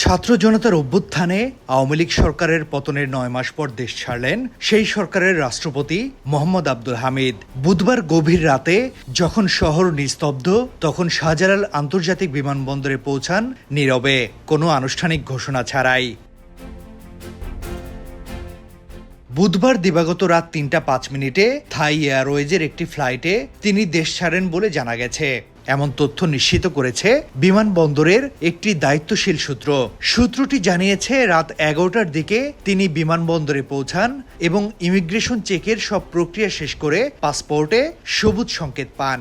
ছাত্র জনতার অভ্যুত্থানে আওয়ামী লীগ সরকারের পতনের নয় মাস পর দেশ ছাড়লেন সেই সরকারের রাষ্ট্রপতি মোহাম্মদ আব্দুল হামিদ। বুধবার গভীর রাতে যখন শহর নিস্তব্ধ, তখন শাহজালাল আন্তর্জাতিক বিমানবন্দরে পৌঁছান নীরবে। কোনো আনুষ্ঠানিক ঘোষণা ছাড়াই বুধবার দিবাগত রাত তিনটা পাঁচ মিনিটে থাই এয়ারওয়েজের একটি ফ্লাইটে তিনি দেশ ছাড়েন বলে জানা গেছে। এমন তথ্য নিশ্চিত করেছে বিমানবন্দরের একটি দায়িত্বশীল সূত্র। সূত্রটি জানিয়েছে, রাত এগারোটার দিকে তিনি বিমানবন্দরে পৌঁছান এবং ইমিগ্রেশন চেকের সব প্রক্রিয়া শেষ করে পাসপোর্টে সবুজ সংকেত পান।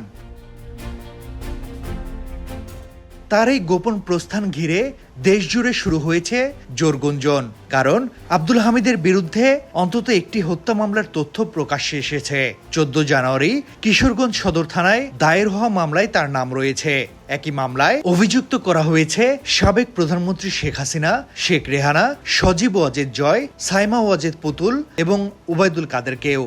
তার এই গোপন প্রস্থান ঘিরে দেশজুড়ে শুরু হয়েছে জোরগুঞ্জন কারণ আব্দুল হামিদের বিরুদ্ধে অন্তত একটি হত্যা মামলার তথ্য প্রকাশ্যে এসেছে। চোদ্দ জানুয়ারি কিশোরগঞ্জ সদর থানায় দায়ের হওয়া মামলায় তার নাম রয়েছে। একই মামলায় অভিযুক্ত করা হয়েছে সাবেক প্রধানমন্ত্রী শেখ হাসিনা, শেখ রেহানা, সজীব ওয়াজেদ জয়, সাইমা ওয়াজেদ পুতুল এবং উবায়দুল কাদেরকেও।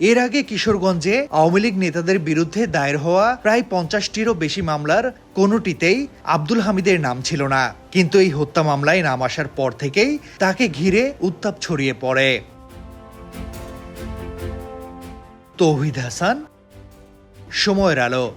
এর আগে কিশোরগঞ্জে আওয়ামী লীগ নেতাদের বিরুদ্ধে দায়ের হওয়া প্রায় পঞ্চাশটিরও বেশি মামলার কোনোটিতেই আব্দুল হামিদের নাম ছিল না। কিন্তু এই হত্যা মামলায় নাম আসার পর থেকেই তাকে ঘিরে উত্তাপ ছড়িয়ে পড়ে। তৌহিদ হাসান, সময়ের আলো।